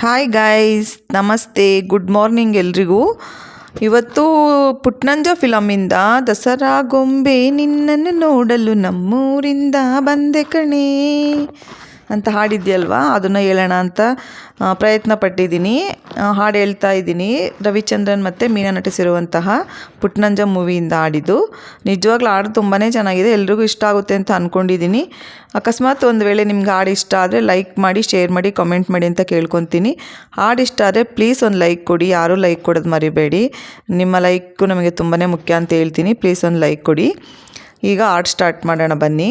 Hi guys ನಮಸ್ತೆ good morning ಎಲ್ರಿಗೂ. ಇವತ್ತು ಪುಟ್ನಂಜ ಫಿಲಮಿಂದ ದಸರಾ ಗೊಂಬೆ ನಿನ್ನನ್ನು ನೋಡಲು ನಮ್ಮೂರಿಂದ ಬಂದೆ ಕಣೇ. ಅಂತ ಹಾಡಿದ್ಯಲ್ವಾ ಅದನ್ನು ಹೇಳೋಣ ಅಂತ ಪ್ರಯತ್ನ ಪಟ್ಟಿದ್ದೀನಿ. ಹಾಡು ಹೇಳ್ತಾ ಇದ್ದೀನಿ. ರವಿಚಂದ್ರನ್ ಮತ್ತು ಮೀನಾ ನಟಿಸಿರುವಂತಹ ಪುಟ್ನಂಜ ಮೂವಿಯಿಂದ ಹಾಡಿದ್ದು. ನಿಜವಾಗ್ಲೂ ಹಾಡು ತುಂಬಾ ಚೆನ್ನಾಗಿದೆ. ಎಲ್ರಿಗೂ ಇಷ್ಟ ಆಗುತ್ತೆ ಅಂತ ಅಂದ್ಕೊಂಡಿದ್ದೀನಿ ಅಕಸ್ಮಾತ್ ಒಂದು ವೇಳೆ ನಿಮ್ಗೆ ಹಾಡು ಇಷ್ಟ ಆದರೆ ಲೈಕ್ ಮಾಡಿ, ಶೇರ್ ಮಾಡಿ, ಕಮೆಂಟ್ ಮಾಡಿ ಅಂತ ಕೇಳ್ಕೊತೀನಿ. ಹಾಡು ಇಷ್ಟ ಆದರೆ ಪ್ಲೀಸ್ ಒಂದು ಲೈಕ್ ಕೊಡಿ. ಯಾರೂ ಲೈಕ್ ಕೊಡೋದು ಮರಿಬೇಡಿ. ನಿಮ್ಮ ಲೈಕು ನಮಗೆ ತುಂಬಾ ಮುಖ್ಯ ಅಂತ ಹೇಳ್ತೀನಿ. ಪ್ಲೀಸ್ ಒಂದು ಲೈಕ್ ಕೊಡಿ. ಈಗ ಹಾಡು ಸ್ಟಾರ್ಟ್ ಮಾಡೋಣ ಬನ್ನಿ.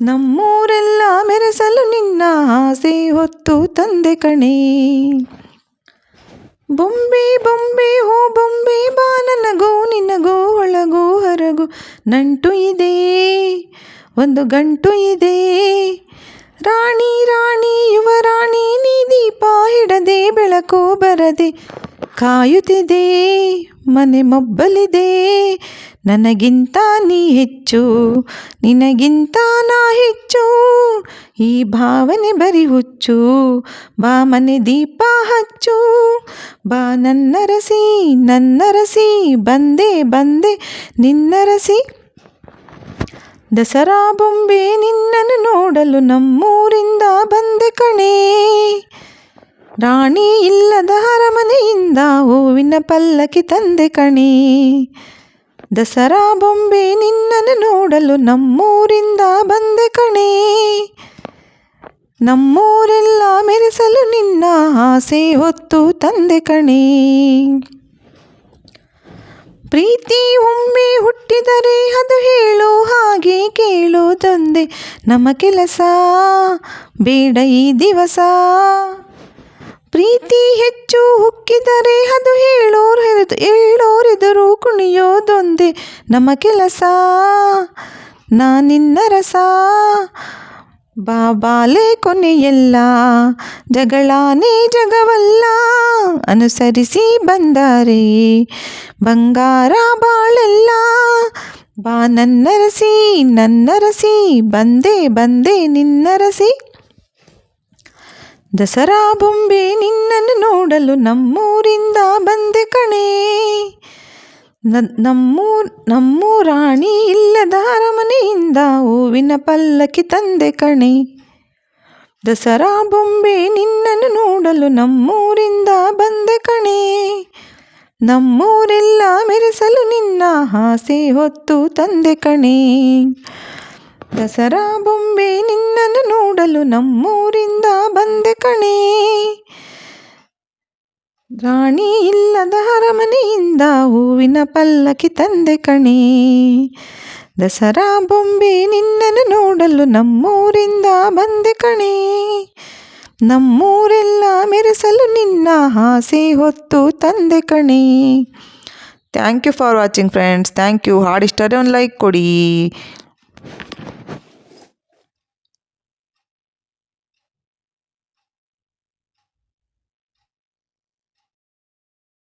ನಮ್ಮೂರೆಲ್ಲ ಮೆರೆಸಲು ನಿನ್ನ ಆಸೆ ಹೊತ್ತು ತಂದೆ ಕಣೆ. ಬೊಂಬೆ ಬೊಂಬೆ, ಹೋ ಬೊಂಬೆ, ಬಾ ನನಗೋ, ನಿನಗೋ, ಒಳಗೋ, ಹೊರಗು, ನಂಟು ಇದೆ, ಒಂದು ಗಂಟು ಇದೆ. ರಾಣಿ ರಾಣಿ, ಯುವ ರಾಣಿ, ನೀ ದೀಪ ಹಿಡದೆ, ಬೆಳಕು ಬರದೆ, ಕಾಯುತ್ತಿದೆ, ಮನೆ ಮೊಬ್ಬಲಿದೆ. ನನಗಿಂತ ನೀ ಹೆಚ್ಚು, ನಿನಗಿಂತ ನಾ ಹೆಚ್ಚು, ಈ ಭಾವನೆ ಬರಿ ಹುಚ್ಚು, ಬಾ ಮನೆ ದೀಪ ಹಚ್ಚು, ಬಾ ನನ್ನರಸಿ ನನ್ನರಸಿ ಬಂದೆ ಬಂದೆ ನಿನ್ನರಸಿ ದಸರಾ ಬೊಂಬೆ ನಿನ್ನನ್ನು ನೋಡಲು ನಮ್ಮೂರಿಂದ ಬಂದೆ ಕಣೇ. ರಾಣಿ ಇಲ್ಲದ ಅರಮನೆಯಿಂದ ಹೂವಿನ ಪಲ್ಲಕ್ಕಿ ತಂದೆ ಕಣೇ. ದಸರಾ ಬೊಂಬೆ ನಿನ್ನನ್ನು ನೋಡಲು ನಮ್ಮೂರಿಂದ ಬಂದೆ ಕಣೇ. ನಮ್ಮೂರೆಲ್ಲ ಮೆರೆಸಲು ನಿನ್ನ ಆಸೆ ಹೊತ್ತು ತಂದೆ ಕಣೇ. ಪ್ರೀತಿ ಒಮ್ಮೆ ಹುಟ್ಟಿದರೆ ಅದು ಹೇಳು ಹಾಗೆ ಕೇಳು ತಂದೆ, ನಮ್ಮ ಕೆಲಸ ಬೇಡ ಈ ದಿವಸ. ಪ್ರೀತಿ ಹೆಚ್ಚು ಹುಕ್ಕಿದರೆ ಅದು ಹೇಳೋರು ಹೆರೆದು ಹೇಳೋರೆದುರು ಕುಣಿಯೋದೊಂದೇ ನಮ್ಮ ಕೆಲಸ. ನಾ ನಿನ್ನ ರಸ. ಬಾಬಾಲೆ ಕೊನೆಯಲ್ಲ, ಜಗಳಾನೇ ಜಗವಲ್ಲ, ಅನುಸರಿಸಿ ಬಂದರೆ. ಬಂಗಾರ ಬಾಳೆಲ್ಲ, ಬಾ ನನ್ನರಸಿ ನನ್ನರಸಿ, ಬಂದೆ ಬಂದೆ ನಿನ್ನರಸಿ. ದಸರಾ ಬೊಂಬೆ ನಿನ್ನನ್ನು ನೋಡಲು ನಮ್ಮೂರಿಂದ ಬಂದೆ ಕಣೇ. ನಮ್ಮೂ ನಮ್ಮೂ ನಮ್ಮೂರಾಣಿ ಇಲ್ಲದ ಅರಮನೆಯಿಂದ ಹೂವಿನ ಪಲ್ಲಕ್ಕಿ ತಂದೆ ಕಣೆ. ದಸರಾ ಬೊಂಬೆ ನಿನ್ನನ್ನು ನೋಡಲು ನಮ್ಮೂರಿಂದ ಬಂದೆ ಕಣೆ. ನಮ್ಮೂರೆಲ್ಲ ಮೆರೆಸಲು ನಿನ್ನ ಹಾಸೆ ಹೊತ್ತು ತಂದೆ ಕಣೆ. ದಸರಾ ಬೊಂಬೆ ನಿನ್ನನ್ನು ನೋಡಲು ನಮ್ಮೂರಿಂದ ಬಂದೆ ಕಣೇ. ರಾಣಿ ಇಲ್ಲದ ಅರಮನೆಯಿಂದ ಹೂವಿನ ಪಲ್ಲಕ್ಕಿ ತಂದೆ ಕಣೇ. ದಸರಾ ಬೊಂಬೆ ನಿನ್ನನ್ನು ನೋಡಲು ನಮ್ಮೂರಿಂದ ಬಂದೆ ಕಣೇ. ನಮ್ಮೂರೆಲ್ಲ ಮೆರೆಸಲು ನಿನ್ನ ಹಾಸೆ ಹೊತ್ತು ತಂದೆ ಕಣೇ. Thank you for watching friends thank you ಹಾಡಿಷ್ಟರೇ ಒಂದು ಲೈಕ್ ಕೊಡಿ.